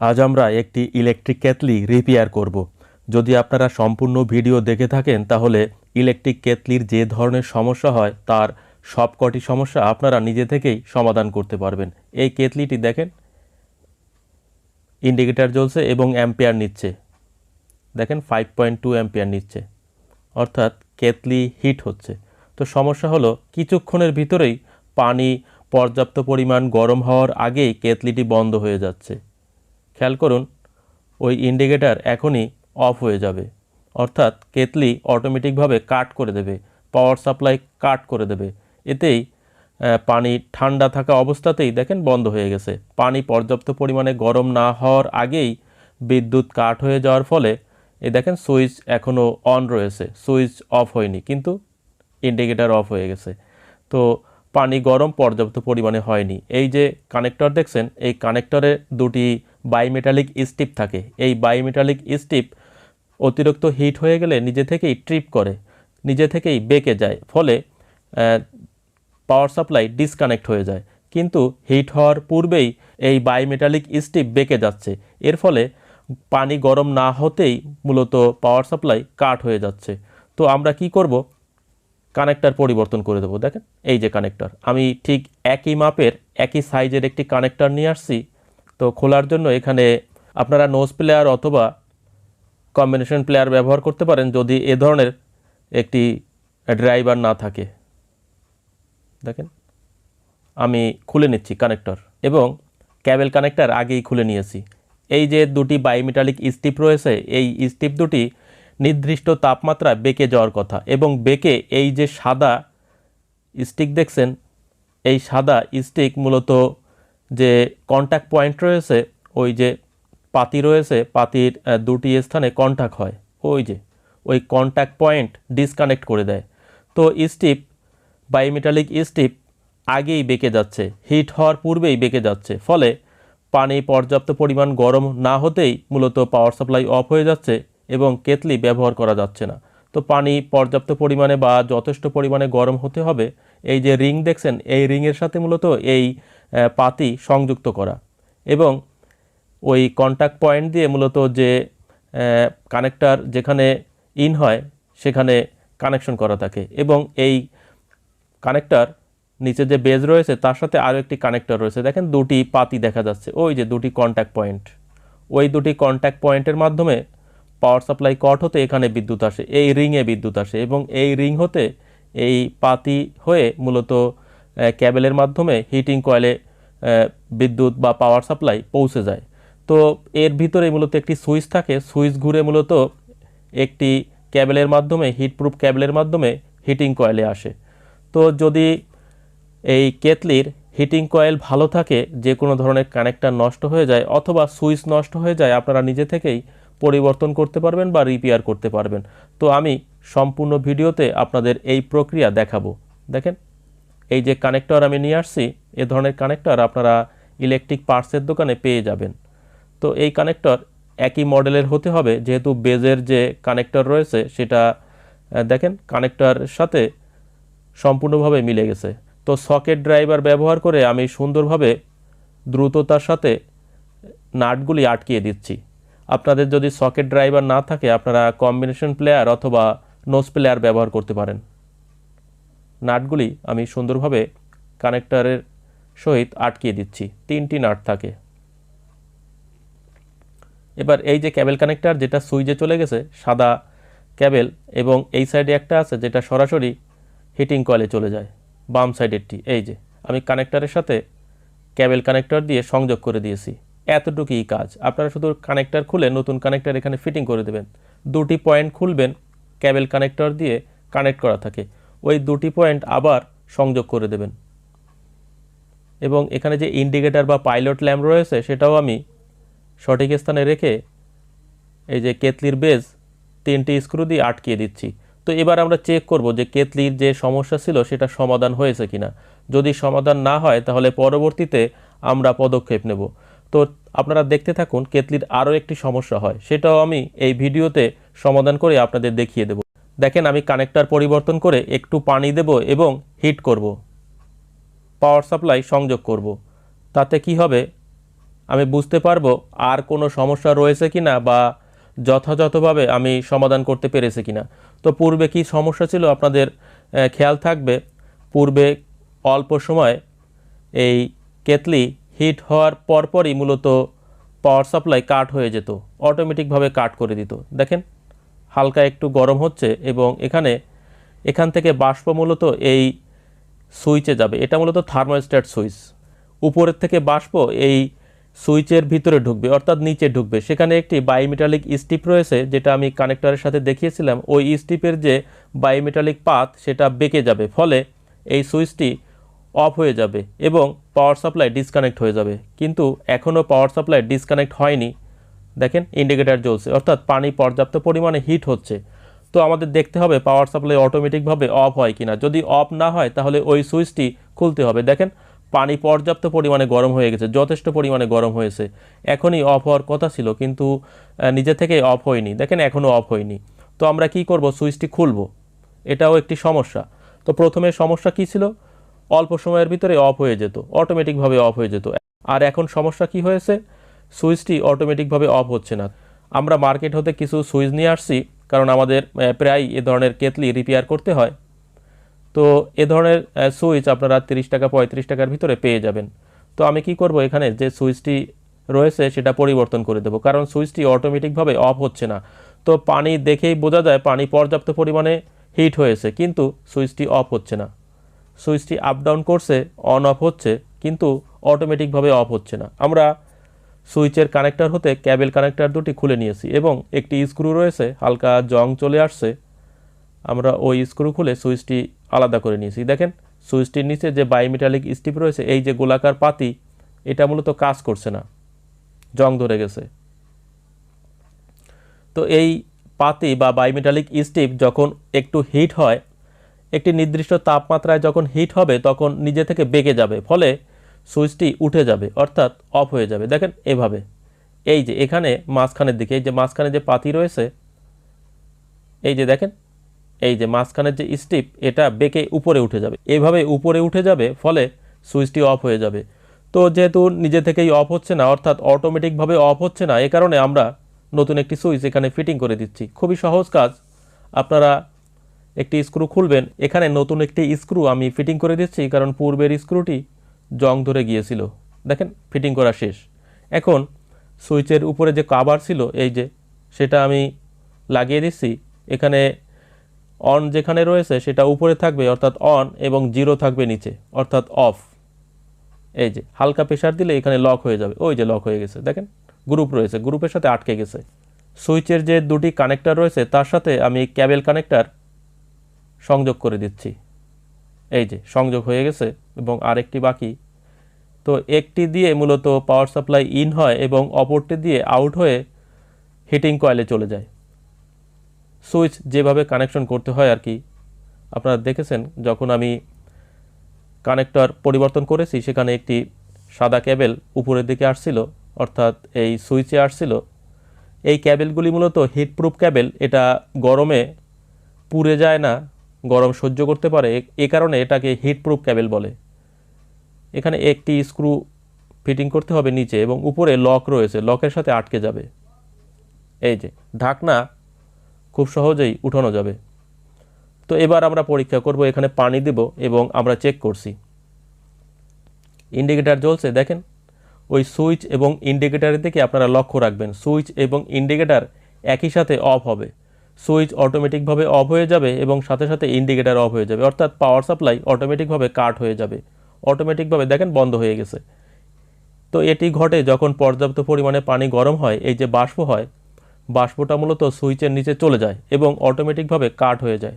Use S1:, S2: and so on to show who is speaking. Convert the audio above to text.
S1: আজ আমরা একটি ইলেকট্রিক কেতলি রিপেয়ার করব। যদি আপনারা সম্পূর্ণ ভিডিও দেখে থাকেন, তাহলে ইলেকট্রিক কেতলির যে ধরনের সমস্যা হয়, তার সবকটি সমস্যা আপনারা নিজে থেকেই সমাধান করতে পারবেন। এই কেতলিটি দেখেন। ইন্ডিকেটার জ্বলছে এবং অ্যাম্পিয়ার নিচ্ছে। দেখেন ফাইভ পয়েন্ট টু অ্যাম্পিয়ার নিচ্ছে। অর্থাৎ কেতলি হিট হচ্ছে। তো সমস্যা হলো, কিছুক্ষণের ভিতরেই পানি পর্যাপ্ত পরিমাণ গরম হওয়ার আগেই কেতলিটি বন্ধ হয়ে যাচ্ছে। খেয়াল করুন, ওই ইন্ডিকেটার এখনই অফ হয়ে যাবে। অর্থাৎ কেতলি অটোমেটিকভাবে কাট করে দেবে পাওয়ার সাপ্লাই কাট করে দেবে। এতেই পানি ঠান্ডা থাকা অবস্থাতেই দেখেন বন্ধ হয়ে গেছে। পানি পর্যাপ্ত পরিমাণে গরম না হওয়ার আগেই বিদ্যুৎ কাট হয়ে যাওয়ার ফলে এ দেখেন সুইচ এখনও অন রয়েছে সুইচ অফ হয়নি, কিন্তু ইন্ডিকেটার অফ হয়ে গেছে। তো পানি গরম পর্যাপ্ত পরিমাণে হয়নি। এই যে কানেক্টর দেখছেন, এই কানেক্টরে দুটি বাইমেটালিক স্টিপ থাকে। এই বাইমেটালিক স্টিপ অতিরিক্ত হিট হয়ে গেলে নিজে থেকেই ট্রিপ করে, নিজে থেকেই বেঁকে যায়, ফলে পাওয়ার সাপ্লাই ডিসকানেক্ট হয়ে যায়। কিন্তু হিট হওয়ার পূর্বেই এই বাইমেটালিক স্টিপ বেঁকে যাচ্ছে। এর ফলে পানি গরম না হতেই মূলত পাওয়ার সাপ্লাই কাট হয়ে যাচ্ছে। তো আমরা কি করব? কানেক্টর পরিবর্তন করে দেবো। দেখেন, এই যে কানেক্টর আমি ঠিক একই মাপের, একই সাইজের একটি কানেক্টর নিয়ে আসছি। তো খোলার জন্য এখানে আপনারা নোজ প্লেয়ার অথবা কম্বিনেশন প্লেয়ার ব্যবহার করতে পারেন যদি এ ধরনের একটি ড্রাইভার না থাকে। দেখেন, আমি খুলে নিচ্ছি কানেক্টর এবং ক্যাবেল কানেক্টর আগেই খুলে নিয়েছি। এই যে দুটি বায়োমেটালিক স্টিপ রয়েছে, এই স্টিপ দুটি নির্দিষ্ট তাপমাত্রা বেঁকে যাওয়ার কথা এবং বেঁকে এই যে সাদা স্টিক দেখছেন, এই সাদা স্টিক মূলত যে কন্ট্যাক্ট পয়েন্ট রয়েছে, ওই যে পাতি রয়েছে, পাতির দুটি স্থানে কন্ট্যাক্ট হয়, ওই যে, ওই কন্ট্যাক্ট পয়েন্ট ডিসকানেক্ট করে দেয়। তো স্টিপ বায়োমেটালিক স্টিপ আগেই বেঁকে যাচ্ছে হিট হওয়ার পূর্বেই বেঁকে যাচ্ছে, ফলে পানি পর্যাপ্ত পরিমাণ গরম না হতেই মূলত পাওয়ার সাপ্লাই অফ হয়ে যাচ্ছে এবং কেতলি ব্যবহার করা যাচ্ছে না। তো পানি পর্যাপ্ত পরিমাণে বা যথেষ্ট পরিমাণে গরম হতে হবে, এই যে রিং দেখছেন, এই রিংয়ের সাথে মূলত এই পাতি সংযুক্ত করা। এবং ওই কন্ট্যাক্ট পয়েন্ট দিয়ে মূলত যে কানেক্টার যেখানে ইন হয়, সেখানে কানেকশন করা থাকে। এবং এই কানেক্টার নিচে যে বেজ রয়েছে, তার সাথে আরও একটি কানেক্টর রয়েছে। দেখেন, দুটি পাতি দেখা যাচ্ছে। ওই যে দুটি কন্ট্যাক্ট পয়েন্ট ওই দুটি কন্ট্যাক্ট পয়েন্টের মাধ্যমে পাওয়ার সাপ্লাই কট হতে এখানে বিদ্যুৎ আসে, এই রিংয়ে বিদ্যুৎ আসে। এবং এই রিং হতে এই পাতি হয়ে মূলত ক্যাবেলের মাধ্যমে হিটিং কয়েলে বিদ্যুৎ বা পাওয়ার সাপ্লাই পৌঁছে যায়। তো এর ভিতরে মূলত একটি সুইচ থাকে। সুইচ ঘুরে মূলত একটি ক্যাবেলের মাধ্যমে হিটপ্রুফ ক্যাবেলের মাধ্যমে হিটিং কয়েলে আসে। তো যদি এই কেতলির হিটিং কয়েল ভালো থাকে, যে কোনো ধরনের কানেক্টার নষ্ট হয়ে যায় অথবা সুইচ নষ্ট হয়ে যায়, আপনারা নিজে থেকেই পরিবর্তন করতে পারবেন বা রিপেয়ার করতে পারবেন। তো আমি সম্পূর্ণ ভিডিওতে আপনাদের এই প্রক্রিয়া দেখাবো। দেখেন এই যে কানেক্টর আমি নিয়ে আসছি, এ ধরনের কানেক্টর আপনারা ইলেকট্রিক পার্টসের দোকানে পেয়ে যাবেন। তো এই কানেক্টর একই মডেলের হতে হবে, যেহেতু বেজের যে কানেক্টর রয়েছে, সেটা দেখেন কানেক্টরের সাথে সম্পূর্ণভাবে মিলে গেছে। তো সকেট ড্রাইভার ব্যবহার করে আমি সুন্দরভাবে দ্রুততার সাথে নাটগুলি আটকিয়ে দিচ্ছি। আপনাদের যদি সকেট ড্রাইভার না থাকে, আপনারা কম্বিনেশন প্লেয়ার অথবা নোজ প্লেয়ার ব্যবহার করতে পারেন। নাটগুলি আমি সুন্দরভাবে কানেক্টরের সহিত আটকিয়ে দিচ্ছি। তিনটি নাট থাকে। এবার এই যে ক্যাবেল কানেক্টার যেটা সুইচে চলে গেছে, সাদা ক্যাবেল এবং এই সাইডে একটা আছে, যেটা সরাসরি হিটিং কয়েলে চলে যায়, বাম সাইডেরটি এই যে, আমি কানেক্টারের সাথে ক্যাবেল কানেক্টর দিয়ে সংযোগ করে দিয়েছি। এতটুকুই কাজ। আপনারা শুধু কানেক্টার খুলে নতুন কানেক্টর এখানে ফিটিং করে দেবেন। দুটি পয়েন্ট খুলবেন ক্যাবেল কানেক্টর দিয়ে কানেক্ট করা থাকে। ওই দুটি পয়েন্ট আবার সংযোগ করে দেবেন। এবং এখানে যে ইন্ডিকেটার বা পাইলট ল্যাম্প রয়েছে, সেটাও আমি সঠিক স্থানে রেখে এই যে কেতলির বেজ তিনটি স্ক্রু দিয়ে আটকিয়ে দিচ্ছি। তো এবার আমরা চেক করব যে কেতলির যে সমস্যা ছিল, সেটা সমাধান হয়েছে কিনা। যদি সমাধান না হয়, তাহলে পরবর্তীতে আমরা পদক্ষেপ নেব। তো আপনারা দেখতে থাকুন, কেতলির আরও একটি সমস্যা হয়। সেটাও আমি এই ভিডিওতে সমাধান করে আপনাদের দেখিয়ে দেব। দেখেন আমি কানেক্টর পরিবর্তন করে একটু পানি দেব এবং হিট করব। পাওয়ার সাপ্লাই সংযোগ করব। তাতে কি হবে? আমি বুঝতে পারব আর কোনো সমস্যা রয়েছে কি না বা যথাযথভাবে আমি সমাধান করতে পেরেছি কি না তো পূর্বে কি সমস্যা ছিল? আপনাদের খেয়াল থাকবে। পূর্বে অল্প সময় এই কেতলি হিট হওয়ার পরপরই মূলত পাওয়ার সাপ্লাই কাট হয়ে যেত অটোমেটিকভাবে কাট করে দিত। দেখেন হালকা একটু গরম হচ্ছে এবং এখানে এখান থেকে বাষ্প মূলত এই সুইচে যাবে। এটা মূলত থার্মোস্ট্যাট সুইচ। উপরের থেকে বাষ্প এই সুইচের ভিতরে ঢুকবে, অর্থাৎ নিচে ঢুকবে। সেখানে একটি বায়োমেটালিক স্টিপ রয়েছে, যেটা আমি কানেক্টরের সাথে দেখিয়েছিলাম। ওই স্টিপের যে বায়োমেটালিক পাত সেটা বেঁকে যাবে, ফলে এই সুইচটি অফ হয়ে যাবে এবং পাওয়ার সাপ্লাই ডিসকানেক্ট হয়ে যাবে। কিন্তু এখনও পাওয়ার সাপ্লাই ডিসকানেক্ট হয়নি। দেখেন ইন্ডিকেটার জ্বলছে। অর্থাৎ পানি পর্যাপ্ত পরিমাণে হিট হচ্ছে। তো আমাদের দেখতে হবে পাওয়ার সাপ্লাই অটোমেটিকভাবে অফ হয় কিনা। যদি অফ না হয়, তাহলে ওই সুইচটি খুলতে হবে। দেখেন, পানি পর্যাপ্ত পরিমাণে গরম হয়ে গেছে, যথেষ্ট পরিমাণে গরম হয়েছে। এখনই অফ হওয়ার কথা ছিল, কিন্তু নিজে থেকেই অফ হয়নি। দেখেন, এখনও অফ হয়নি। তো আমরা কি করব? সুইচটি খুলব। এটাও একটি সমস্যা। তো প্রথমে সমস্যা কি ছিল? অল্প সময়ের ভিতরে অফ হয়ে যেত অটোমেটিকভাবে অফ হয়ে যেত। আর এখন সমস্যা কি হয়েছে? সুইচটি অটোমেটিকভাবে অফ হচ্ছে না। আমরা মার্কেট হতে কিছু সুইচ নিয়ে আসছি, কারণ আমাদের প্রায় এ ধরনের কেতলি রিপেয়ার করতে হয়। তো এ ধরনের সুইচ আপনারা তিরিশ টাকা, পঁয়ত্রিশ টাকার ভিতরে পেয়ে যাবেন। তো আমি কি করব এখানে? যে সুইচটি রয়েছে সেটা পরিবর্তন করে দেবো, কারণ সুইচটি অটোমেটিকভাবে অফ হচ্ছে না। তো পানি দেখেই বোঝা যায়, পানি পর্যাপ্ত পরিমাণে হিট হয়েছে, কিন্তু সুইচটি অফ হচ্ছে না। সুইচটি আপ ডাউন করছে অন অফ হচ্ছে, কিন্তু অটোমেটিকভাবে অফ হচ্ছে না। আমরা সুইচের কানেক্টর হতে ক্যাবেল কানেক্টর দুটি খুলে নিয়েছি এবং একটি স্ক্রু রয়েছে, হালকা জং চলে আসছে। আমরা ওই স্ক্রু খুলে সুইচটি আলাদা করে নিয়েছি। দেখেন, সুইচটির নিচে যে বায়োমেটালিক স্টিপ রয়েছে, এই যে গোলাকার পাতি, এটা মূলত কাজ করছে না। জং ধরে গেছে। তো এই পাতি বা বায়োমেটালিক স্টিপ যখন একটু হিট হয়, একটি নির্দিষ্ট তাপমাত্রায় যখন হিট হবে, তখন নিজে থেকে বেঁকে যাবে। ফলে সুইচটি উঠে যাবে, অর্থাৎ অফ হয়ে যাবে। দেখেন এভাবে। এই যে এখানে মাঝখানের দিকে, এই যে মাঝখানে যে পাতি রয়েছে, এই যে দেখেন, এই যে মাঝখানের যে স্টিপ, এটা বেঁকে উপরে উঠে যাবে। এভাবে উপরে উঠে যাবে, ফলে সুইচটি অফ হয়ে যাবে। তো যেহেতু নিজে থেকেই অফ হচ্ছে না, অর্থাৎ অটোমেটিকভাবে অফ হচ্ছে না, এ কারণে আমরা নতুন একটি সুইচ এখানে ফিটিং করে দিচ্ছি। খুবই সহজ কাজ। আপনারা একটি স্ক্রু খুলবেন, এখানে নতুন একটি স্ক্রু আমি ফিটিং করে দিচ্ছি, কারণ পূর্বের স্ক্রুটি জং ধরে গিয়েছিল। দেখেন, ফিটিং করা শেষ। এখন সুইচের উপরে যে কাভার ছিল, এই যে, সেটা আমি লাগিয়ে দিচ্ছি। এখানে অন যেখানে রয়েছে, সেটা উপরে থাকবে, অর্থাৎ অন এবং জিরো থাকবে নিচে, অর্থাৎ অফ এই যে, হালকা প্রেশার দিলে এখানে লক হয়ে যাবে। ওই যে লক হয়ে গেছে। দেখেন গ্রুপ রয়েছে। গ্রুপের সাথে আটকে গেছে। সুইচের যে দুটি কানেক্টার রয়েছে, তার সাথে আমি ক্যাবেল কানেক্টার সংযোগ করে দিচ্ছি। এই যে, সংযোগ হয়ে গেছে। এবং আরেকটি বাকি। তো একটি দিয়ে মূলত পাওয়ার সাপ্লাই ইন হয় এবং অপরটি দিয়ে আউট হয়ে হিটিং কয়েলে চলে যায়। সুইচ যেভাবে কানেকশন করতে হয় আর কি। আপনারা দেখেছেন, যখন আমি কানেক্টর পরিবর্তন করেছি, সেখানে একটি সাদা ক্যাবেল উপরের দিকে আসছিল, অর্থাৎ এই সুইচে আসছিল। এই ক্যাবেলগুলি মূলত হিটপ্রুফ ক্যাবেল এটা গরমে পুড়ে যায় না, গরম সহ্য করতে পারে। এ- কারণে এটাকে হিটপ্রুফ ক্যাবেল বলে। এখানে একটি স্ক্রু ফিটিং করতে হবে নিচে এবং উপরে লক রয়েছে, লকের সাথে আটকে যাবে। এই যে, ঢাকনা খুব সহজেই উঠানো যাবে। তো এবার আমরা পরীক্ষা করব, এখানে পানি দেব এবং আমরা চেক করছি। ইন্ডিকেটার জ্বলছে, দেখেন। ওই সুইচ এবং ইন্ডিকেটারের দিকে আপনারা লক্ষ্য রাখবেন। সুইচ এবং ইন্ডিকেটার একই সাথে অফ হবে। সুইচ অটোমেটিকভাবে অফ হয়ে যাবে এবং সাথে সাথে ইন্ডিকেটার অফ হয়ে যাবে। অর্থাৎ পাওয়ার সাপ্লাই অটোমেটিকভাবে কাট হয়ে যাবে। অটোমেটিকভাবে দেখেন বন্ধ হয়ে গেছে। তো এটি ঘটে যখন পর্যাপ্ত পরিমাণে পানি গরম হয়, এই যে বাষ্প হয়, বাষ্পটা মূলত সুইচের নিচে চলে যায় এবং অটোমেটিকভাবে কাট হয়ে যায়।